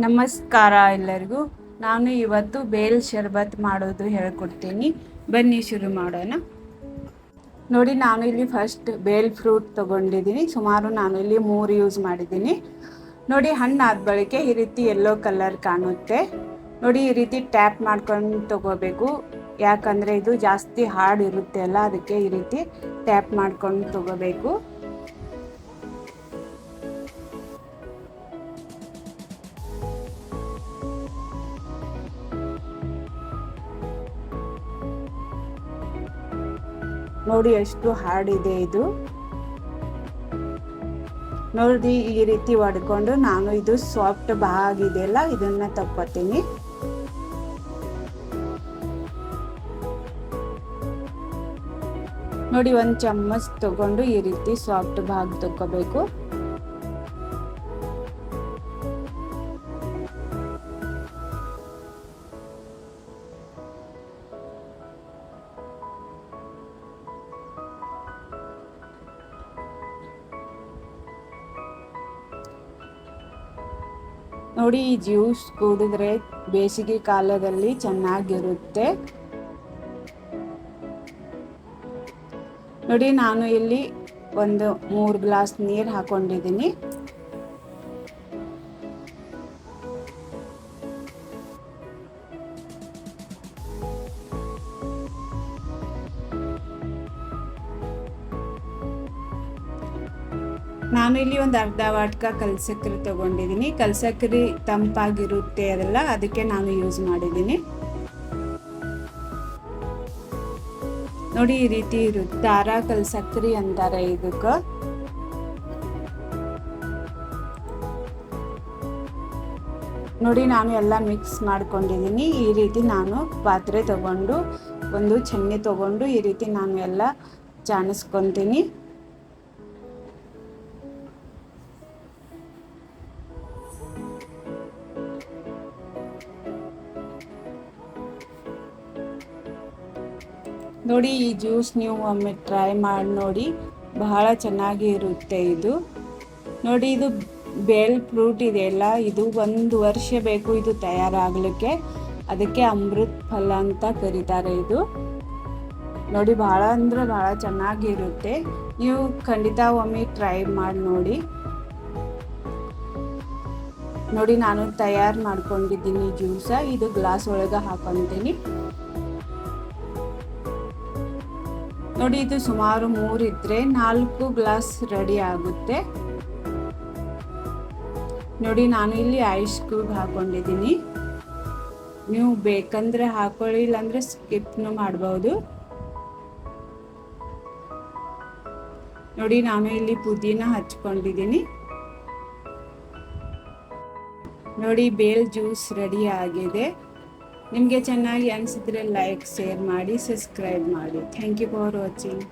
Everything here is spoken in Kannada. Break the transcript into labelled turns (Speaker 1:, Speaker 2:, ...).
Speaker 1: ನಮಸ್ಕಾರ ಎಲ್ಲರಿಗೂ. ನಾನು ಇವತ್ತು ಬೇಲ್ ಶರ್ಬತ್ ಮಾಡೋದು ಹೇಳ್ಕೊಡ್ತೀನಿ. ಬನ್ನಿ ಶುರು ಮಾಡೋಣ. ನೋಡಿ, ನಾನು ಇಲ್ಲಿ ಫಸ್ಟ್ ಬೇಲ್ ಫ್ರೂಟ್ ತೊಗೊಂಡಿದ್ದೀನಿ. ಸುಮಾರು ನಾನು ಇಲ್ಲಿ ಮೂರು ಯೂಸ್ ಮಾಡಿದ್ದೀನಿ. ನೋಡಿ, ಹಣ್ಣು ಆದ ಬಳಿಕೆ ಈ ರೀತಿ ಎಲ್ಲೋ ಕಲರ್ ಕಾಣುತ್ತೆ. ನೋಡಿ, ಈ ರೀತಿ ಟ್ಯಾಪ್ ಮಾಡ್ಕೊಂಡು ತಗೋಬೇಕು. ಯಾಕಂದರೆ ಇದು ಜಾಸ್ತಿ ಹಾರ್ಡ್ ಇರುತ್ತೆ ಅಲ್ಲ ಅದಕ್ಕೆ ಈ ರೀತಿ ಟ್ಯಾಪ್ ಮಾಡ್ಕೊಂಡು ತಗೋಬೇಕು. ನೋಡಿ ಎಷ್ಟು ಹಾರ್ಡ್ ಇದೆ. ಇದು ನೋಡಿ ಈ ರೀತಿ ಒಡ್ಕೊಂಡು ನಾನು ಇದು ಸಾಫ್ಟ್ ಭಾಗ ಇದೆಯಲ್ಲ, ಇದನ್ನ ತಕ್ಕೋತೀನಿ. ನೋಡಿ ಒಂದು ಚಮ್ಮಚ್ ತಗೊಂಡು ಈ ರೀತಿ ಸಾಫ್ಟ್ ಭಾಗ ತಗೋಬೇಕು ನೋಡಿ ಈ ಜ್ಯೂಸ್ ಕುಡಿದ್ರೆ ಬೇಸಿಗೆ ಕಾಲದಲ್ಲಿ ಚೆನ್ನಾಗಿರುತ್ತೆ. ನೋಡಿ, ನಾನು ಇಲ್ಲಿ ಒಂದು ಮೂರು ಗ್ಲಾಸ್ ನೀರು ಹಾಕೊಂಡಿದ್ದೀನಿ. ನಾನು ಇಲ್ಲಿ ಒಂದು ಅರ್ಧ ವಾಟ್ಕ ಕಲ್ಸಕ್ರಿ ತಗೊಂಡಿದ್ದೀನಿ. ಕಲ್ಸಕ್ರಿ ತಂಪಾಗಿರುತ್ತೆ ಅದೆಲ್ಲ, ಅದಕ್ಕೆ ನಾನು ಯೂಸ್ ಮಾಡಿದ್ದೀನಿ. ನೋಡಿ, ಈ ರೀತಿ ಇರುತ್ತೆ ದಾರ ಕಲ್ಸಕ್ರಿ ಅಂತಾರೆ ಇದಕ್ಕೆ. ನೋಡಿ, ನಾನು ಎಲ್ಲ ಮಿಕ್ಸ್ ಮಾಡ್ಕೊಂಡಿದ್ದೀನಿ. ಈ ರೀತಿ ನಾನು ಪಾತ್ರೆ ತಗೊಂಡು, ಒಂದು ಚೆನ್ನಿ ತಗೊಂಡು ಈ ರೀತಿ ನಾನು ಎಲ್ಲ ಜಾಣಿಸ್ಕೊತೀನಿ. ನೋಡಿ, ಈ ಜ್ಯೂಸ್ ನೀವು ಒಮ್ಮೆ ಟ್ರೈ ಮಾಡಿ ನೋಡಿ. ಬಹಳ ಚೆನ್ನಾಗಿ ಇರುತ್ತೆ ಇದು. ನೋಡಿ, ಇದು ಬೇಲ್ ಫ್ರೂಟ್ ಇದೆಯಲ್ಲ ಇದು ಒಂದು ವರ್ಷ ಬೇಕು ಇದು ತಯಾರಾಗಲಿಕ್ಕೆ. ಅದಕ್ಕೆ ಅಮೃತ್ ಫಲ ಅಂತ ಕರೀತಾರೆ ಇದು. ನೋಡಿ ಭಾಳ ಅಂದ್ರೆ ಭಾಳ ಚೆನ್ನಾಗಿರುತ್ತೆ ನೀವು ಖಂಡಿತ ಒಮ್ಮೆ ಟ್ರೈ ಮಾಡಿ ನೋಡಿ. ನೋಡಿ, ನಾನು ತಯಾರು ಮಾಡ್ಕೊಂಡಿದ್ದೀನಿ ಜ್ಯೂಸ. ಇದು ಗ್ಲಾಸ್ ಒಳಗೆ ಹಾಕೊತೀನಿ. ನೋಡಿ, ಇದು ಸುಮಾರು ಮೂರು ಇದ್ರೆ ನಾಲ್ಕು ಗ್ಲಾಸ್ ರೆಡಿ ಆಗುತ್ತೆ. ನೋಡಿ, ನಾನು ಇಲ್ಲಿ ಐಸ್ ಕ್ಯೂಬ್ ಹಾಕೊಂಡಿದ್ದೀನಿ. ನೀವು ಬೇಕಂದ್ರೆ ಹಾಕೊಳ್ಳಿ, ಇಲ್ಲಾಂದ್ರೆ ಸ್ಕಿಪ್ನು ಮಾಡ್ಬೋದು. ನೋಡಿ, ನಾನು ಇಲ್ಲಿ ಪುದೀನ ಹಚ್ಕೊಂಡಿದ್ದೀನಿ. ನೋಡಿ, ಬೇಲ್ ಜ್ಯೂಸ್ ರೆಡಿ ಆಗಿದೆ. ನಿಮಗೆ ಚೆನ್ನಾಗಿ ಅನಿಸಿದ್ರೆ ಲೈಕ್ ಶೇರ್ ಮಾಡಿ ಸಬ್ಸ್ಕ್ರೈಬ್ ಮಾಡಿ. Thank you for watching